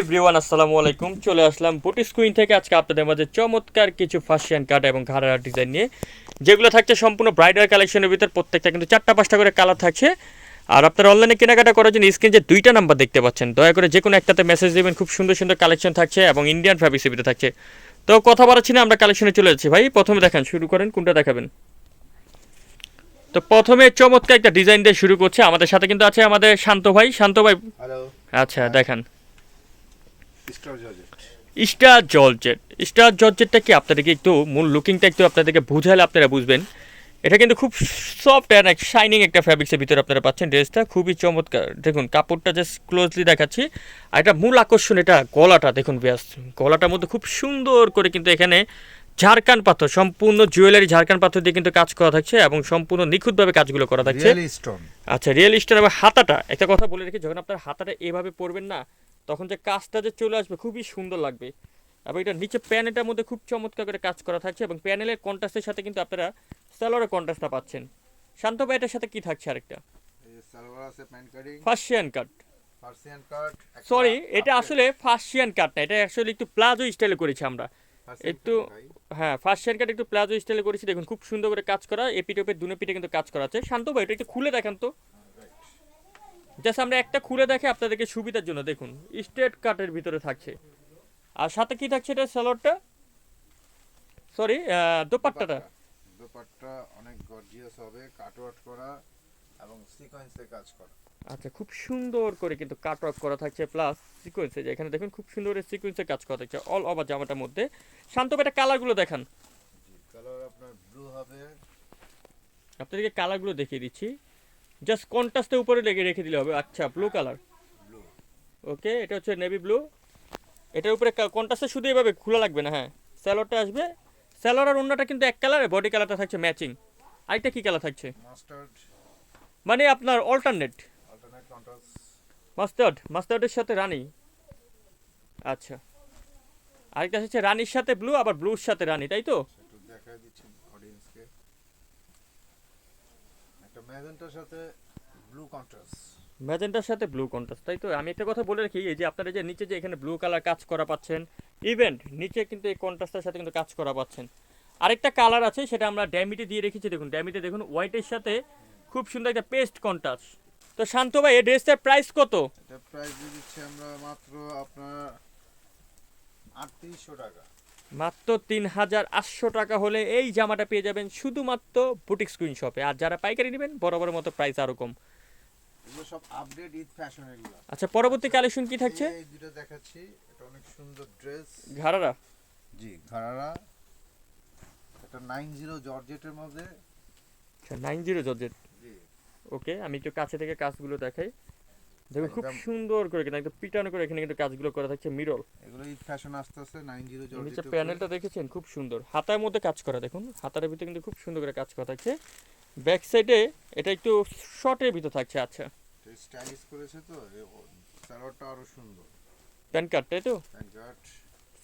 Everyone আসসালামু আলাইকুম। চলে আসলাম বুটি স্ক্রিন থেকে। আজকে আপনাদের মাঝে চমৎকার কিছু ফার্সিয়ান কাট এবং ঘাড়ার ডিজাইন নিয়ে। যেগুলো থাকছে সম্পূর্ণ ব্রাইডাল কালেকশনের ভিতর। প্রত্যেকটা কিন্তু চারটা পাঁচটা করে কালার থাকছে। আর আপনারা অনলাইনে কেনাকাটা করার জন্য স্ক্রিন যে দুইটা নাম্বার দেখতে পাচ্ছেন দয়া করে যে কোনো একটাতে মেসেজ দেবেন। খুব সুন্দর সুন্দর কালেকশন থাকছে এবং ইন্ডিয়ান ফ্যাব্রিক্সের ভিতরে থাকছে। তো কথা বাড়াচ্ছি না আমরা কালেকশনে চলে যাচ্ছি। ভাই প্রথমে দেখান শুরু করেন কোনটা দেখাবেন? তো প্রথমে চমৎকার একটা ডিজাইন দিয়ে শুরু করছে। আমাদের সাথে কিন্তু আছে আমাদের শান্ত ভাই। শান্ত ভাই আচ্ছা দেখান। Star georgette star georgette star জর্জেটটা কি আপনাদেরকে একটু মূল লুকিংটা একটু আপনাদেরকে বুঝালে আপনারা বুঝবেন? এটা কিন্তু খুব সফট অ্যান্ড শাইনিং একটা ফ্যাব্রিক্সের ভিতরে আপনারা পাচ্ছেন ড্রেসটা। খুবই চমৎকার। দেখুন কাপড়টা জাস্ট ক্লোজলি দেখাচ্ছি। আর এটা মূল আকর্ষণ এটা গলাটা। দেখুন ব্যাস গলাটার মধ্যে খুব সুন্দর করে কিন্তু এখানে ঝাড়খান পাথর সম্পূর্ণ জুয়েলারি ঝাড়খান পাথর দিয়ে কিন্তু কাজ করা থাকছে এবং সম্পূর্ণ নিখুঁতভাবে কাজগুলো করা থাকছে। আচ্ছা রিয়েল স্টোন এবং হাতাটা। একটা কথা বলে রেখে যখন আপনার হাতাটা এভাবে পরবেন না তখন যে কাজটা যে চলে আসবে খুবই সুন্দর লাগবে। এবং এটা নিচে প্যানেলটার মধ্যে খুব চমৎকার করে কাজ করা থাকছে এবং প্যানেলের কন্ট্রাস্টের সাথে কিন্তু আপনারা সালোয়ারের কন্ট্রাস্টটা পাচ্ছেন। শান্ত ভাই এটার সাথে কি থাকছে আরেকটা? ফার্সিয়ান কাট কাট সরি এটা আসলে ফার্সিয়ান কাট না এটা অ্যাকচুয়ালি একটু প্লাজো স্টাইলে করেছি আমরা। একটু হ্যাঁ ফার্সিয়ান কাট একটু প্লাজো স্টাইলে করেছি দেখুন খুব সুন্দর করে কাজ করা এপিটোপের দুনো পিঠে কিন্তু কাজ করা আছে। শান্ত ভাই এটা একটু খুলে দেখান তো। জাস্ট আমরা একটা খুলে দেখে আপনাদেরকে সুবিধার জন্য দেখুন স্ট্রেট কাটের ভিতরে থাকছে। আর সাথে কি থাকছে এটা স্যালোডটা? সরি দোপাট্টাটা। দোপাট্টা। অনেক গর্জিয়াস হবে কাটওয়ার্ক করা এবং সিকোয়েন্সে কাজ করা। আচ্ছা খুব সুন্দর করে কিন্তু কাট ওয়ার্ক করা থাকছে প্লাস সিকোয়েন্সে এখানে দেখুন খুব সুন্দর সিকোয়েন্সে কাজ করা থাকছে অল ওভার জামাটার মধ্যে। শান্ত এটা কালারগুলো দেখান। জি কালার আপনার ব্লু হবে। আপনাদেরকে কালারগুলো দেখিয়ে দিচ্ছি। জাস্ট কন্ট্রাস্টের উপরে লেগে রেখে দিলে হবে। আচ্ছা ব্লু কালার ওকে এটা হচ্ছে নেভি ব্লু এটার উপরে কন্ট্রাস্টে শুধু এভাবে খোলা লাগবে না হ্যাঁ। স্যালোডটা আসবে। স্যালোড আর অন্যটা কিন্তু এক কালার বডি কালারটা থাকছে ম্যাচিং আরেকটা কি কালার থাকছে? মানে আপনার অল্টারনেট মাস্টার্ড মাস্টার্ডের সাথে রানি। আচ্ছা। আরেকটা হচ্ছে রানির সাথে ব্লু আবার ব্লুর সাথে রানি তাই তো? একটু ম্যাজেন্টার সাথে ব্লু কন্ট্রাস্ট ম্যাজেন্টার সাথে ব্লু কন্ট্রাস্ট তাই তো? আমি একটা কথা বলে রাখি এই যে আপনারা যে নিচে যে এখানে ব্লু কালার কাজ করা পাচ্ছেন ইভেন্ট নিচে কিন্তু এই কন্ট্রাস্টের সাথে কিন্তু কাজ করা পাচ্ছেন। আরেকটা কালার আছে সেটা আমরা ড্যামিতে দিয়ে রেখেছি দেখুন ড্যামিতে দেখুন হোয়াইটের সাথে খুব সুন্দর একটা পেস্ট কন্ট্রাস্ট তো শান্ত ভাই এই ড্রেসটার প্রাইস কত? এটা প্রাইস দিচ্ছি আমরা মাত্র আপনার আটত্রিশশো টাকা। মাত্র তিন হাজার আটশো টাকা হলে এই জামাটা পেয়ে যাবেন শুধুমাত্র বুটিক স্ক্রিন শপে আর যারা পাইকারি নেবেন বরাবর মতো প্রাইস আরও কম। সব আপডেট ঈদ ফ্যাশন আচ্ছা পরবর্তী কালেকশন কি থাকছে? এই দুটো দেখাচ্ছি। এটা অনেক সুন্দর ড্রেস ঘাড়ারা? জি ঘাড়ারা। এটা নাইন জিরো জর্জেটের মধ্যে। আচ্ছা নাইন জিরো জর্জেট। জি। ওকে আমি একটু কাছে থেকে কাজগুলো দেখাই। দেখুন খুব সুন্দর করে কিন্তু একদম পিটানো করে এখানে কিন্তু কাজগুলো করা থাকছে মিরল এগুলো ঈদ ফ্যাশন আস্তে আস্তে নাইন জিরো নিচে জর্জেট প্যানেলটা দেখেছেন? খুব সুন্দর। হাতার মধ্যে কাজ করা দেখুন। হাতার ভিতরে কিন্তু খুব সুন্দর করে কাজ করা থাকছে। ব্যাক সাইডে এটা একটু শর্টের ভিতর থাকছে আচ্ছা। স্টাইলিশ করেছে তো সালোয়ারটা আরও সুন্দর। প্যান কার্ড তাই তো? Pant card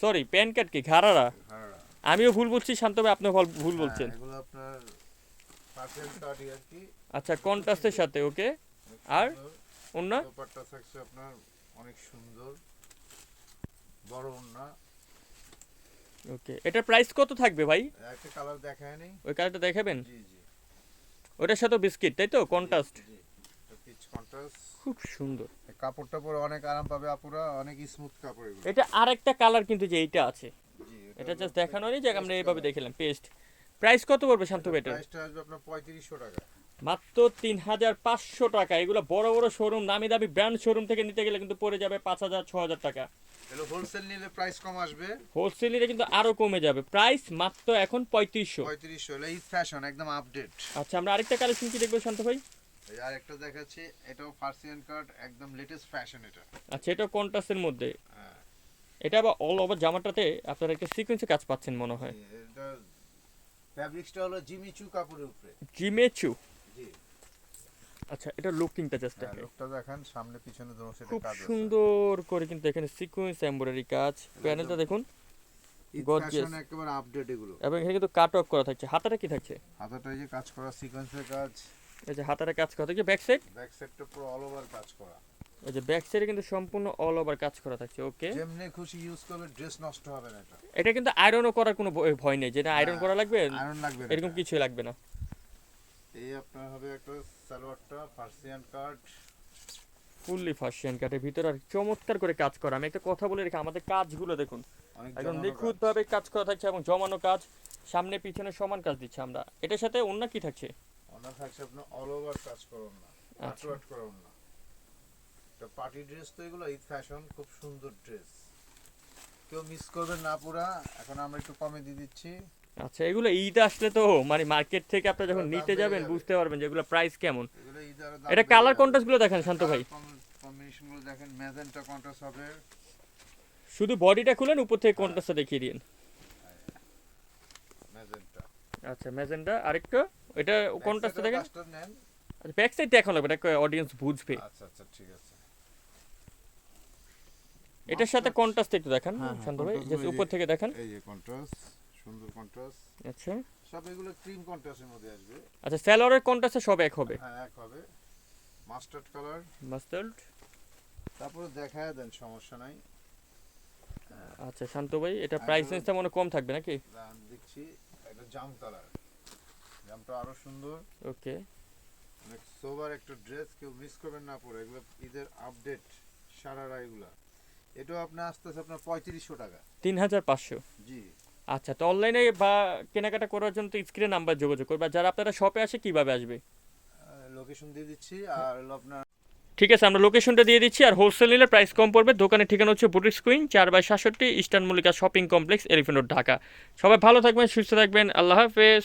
sorry PAN card কি? ঘাড়ারা? আমিও ভুল বলছি শান্ত ভাই আপনি ভুল- ভুল বলছেন। হ্যাঁ, এগুলো আপনার পার্সেল কার্ড আর কি। আচ্ছা কন্ট্রাস্টের সাথে ওকে? আর? অন্য দোপাট্টা থাকছে আপনার অনেক সুন্দর। বড় ওন্না ওকে এটার প্রাইস কত থাকবে ভাই? একটা কালার দেখায় নেই। ওই কালারটা দেখাবেন? জি জি। ওটার সাথে বিস্কিট তাই তো? কন্ট্রাস্ট জি পিচ কন্ট্রাস্ট খুব সুন্দর। কাপড়টা পরে অনেক আরাম পাবে আপুরা অনেক স্মুথ কাপড় এগুলো। এটা আরেকটা কালার কিন্তু যে এইটা আছে। এটা জাস্ট দেখানো নেই যে আমরা এইভাবে দেখিলাম পেস্ট প্রাইস কত পড়বে শান্ত বেটার প্রাইসটা আসবে আপনার পঁয়ত্রিশশো টাকা। মাত্র তিন হাজার পাঁচশো টাকা। এগুলো বড় বড় শোরুম দামি দামি ব্র্যান্ড শোরুম থেকে নিতে গেলে কিন্তু পড়ে যাবে পাঁচ হাজার ছ হাজার টাকা। হোলসেল নিলে প্রাইস কম আসবে? হোলসেল নিলে কিন্তু আরও কমে যাবে। প্রাইস মাত্র এখন পঁয়ত্রিশশো। পঁয়ত্রিশশো ঈদ ফ্যাশন একদম আপডেট আচ্ছা আমরা আরেকটা কালেকশন কি দেখব শান্ত ভাই? আর একটা দেখাচ্ছি এটাও ফার্সিয়ান কার্ড একদম লেটেস্ট ফ্যাশন এটা। আচ্ছা এটা কন্ট্রাস্টের মধ্যে। হ্যাঁ। এটা আবার অল ওভার জামাটাতে আপনারা একটা সিকোয়েন্সে কাজ পাচ্ছেন মনে হয়। এটা ফ্যাব্রিক্সটা হলো জিমিচু কাপড়ের উপরে। জিমেচু আচ্ছা এটা লুকিংটা জাস্ট হ্যাঁ লোকটা দেখেন সামনে পিছনে দোনো সেটা খুব কাজ সুন্দর করে কিন্তু এখানে সিকোয়েন্স এমব্রয়ডারি কাজ। প্যানেলটা দেখুন। ফ্যাশন একেবারে আপডেট এগুলো। এবং এখানে কিন্তু কাট অফ করা থাকছে। হাতাটা কি থাকছে? হাতাটা এই যে কাজ করা সিকোয়েন্সের কাজ। এই যে হাতাটা কাজ করা। থাকছে ব্যাক সাইড ব্যাক সাইডটা পুরো অল ওভার কাজ করা। এই যে ব্যাক সাইডে কিন্তু সম্পূর্ণ অল ওভার কাজ করা থাকছে। ওকে যেমনি খুশি ইউজ করবে ড্রেস নষ্ট হবে না এটা। এটা কিন্তু আয়রনও করার কোনো ভয়- নেই। যেটা আয়রন হ্যাঁ, করা লাগবে আয়রন লাগবে এরকম। কিছুই লাগবে না। এই আপনার হবে একটা সালোয়ারটা পার্সিয়ান কাট ফুললি ফার্সিয়ান কাটের ভিতরে আর চমৎকার করে কাজ করা। আমি একটা কথা বলে রেখে আমাদের কাজগুলো দেখুন। একদম জমানো নিখুঁত কাজ। করা থাকছে এবং জমানো কাজ সামনে পিছনে সমান কাজ দিচ্ছে আমরা। এটার সাথে অন্য কি থাকছে? ওনার থাকছে আপনার অল ওভার কাজ করুন না আচ্ছা। করুন না। এটা পার্টি ড্রেস তো এগুলো ঈদ ফ্যাশন খুব সুন্দর ড্রেস কেউ মিস করবেন না পুরা। এখন আমরা একটু কমে দিয়ে দিচ্ছি। আচ্ছা এগুলো ঈদ আসলে তো মানে মার্কেট থেকে আপনি যখন নিতে যাবেন বুঝতে পারবেন যে এগুলো প্রাইস কেমন। এটা কালার। কন্ট্রাস্টগুলো দেখেন শান্ত ভাই। কম্বিনেশনগুলো দেখেন ম্যাজেন্টা কন্ট্রাস্ট হবে। শুধু বডিটা খুলেন উপর থেকে কন্ট্রাস্টটা দেখিয়ে দিন। ম্যাজেন্টা আচ্ছা ম্যাজেন্ডা আরেকটা। এটা কন্ট্রাস্টটা দেখেন। আচ্ছা ব্যাক সাইডটা এখন লাগবে এটা অডিয়েন্স বুঝবে। আচ্ছা আচ্ছা ঠিক আছে। এটার সাথে কন্ট্রাস্ট একটু দেখান হ্যাঁ, হ্যাঁ, শান্ত ভাই জাস্ট উপর থেকে দেখান। এই যে কন্ট্রাস্ট সুন্দর কন্ট্রাস্ট আচ্ছা। সব এগুলো ক্রিম কন্ট্রাস্টের মধ্যে আসবে। আচ্ছা স্যালোয়ারের কন্ট্রাস্টে সব এক হবে? হ্যাঁ এক হবে। মাস্টার্ড কালার মাস্টার্ড তারপরে দেখায় দেন সমস্যা নাই। আচ্ছা শান্ত ভাই এটা প্রাইস রেঞ্জটা মনে কম থাকবে নাকি? দেখছি একটা জাম কালার জামটা আরও সুন্দর। ওকে। অনেক সোবার একটা ড্রেস কেউ মিস করবেন না পরে। এগুলো ঈদের আপডেট সারারা এগুলা। এটাও আপনার আসতেছে আপনার পঁয়ত্রিশশো টাকা। তিন হাজার পাঁচশো। জি। আচ্ছা তো অনলাইনে বা কেনাকাটা করার জন্য তো স্ক্রিনে নাম্বার যোগাযোগ করবে। যারা আপনারা শপে আসে কীভাবে আসবে? লোকেশন দিয়ে দিচ্ছি আর আপনার ঠিক আছে আমরা লোকেশনটা দিয়ে দিচ্ছি আর হোলসেল নিলে প্রাইস কম পড়বে। দোকানের ঠিকানা হচ্ছে বুটিক স্কুইন চার বাই সাতষট্টি eastern Mallika shopping complex elephant road Dhaka. সবাই ভালো থাকবেন সুস্থ থাকবেন আল্লাহ হাফেজ।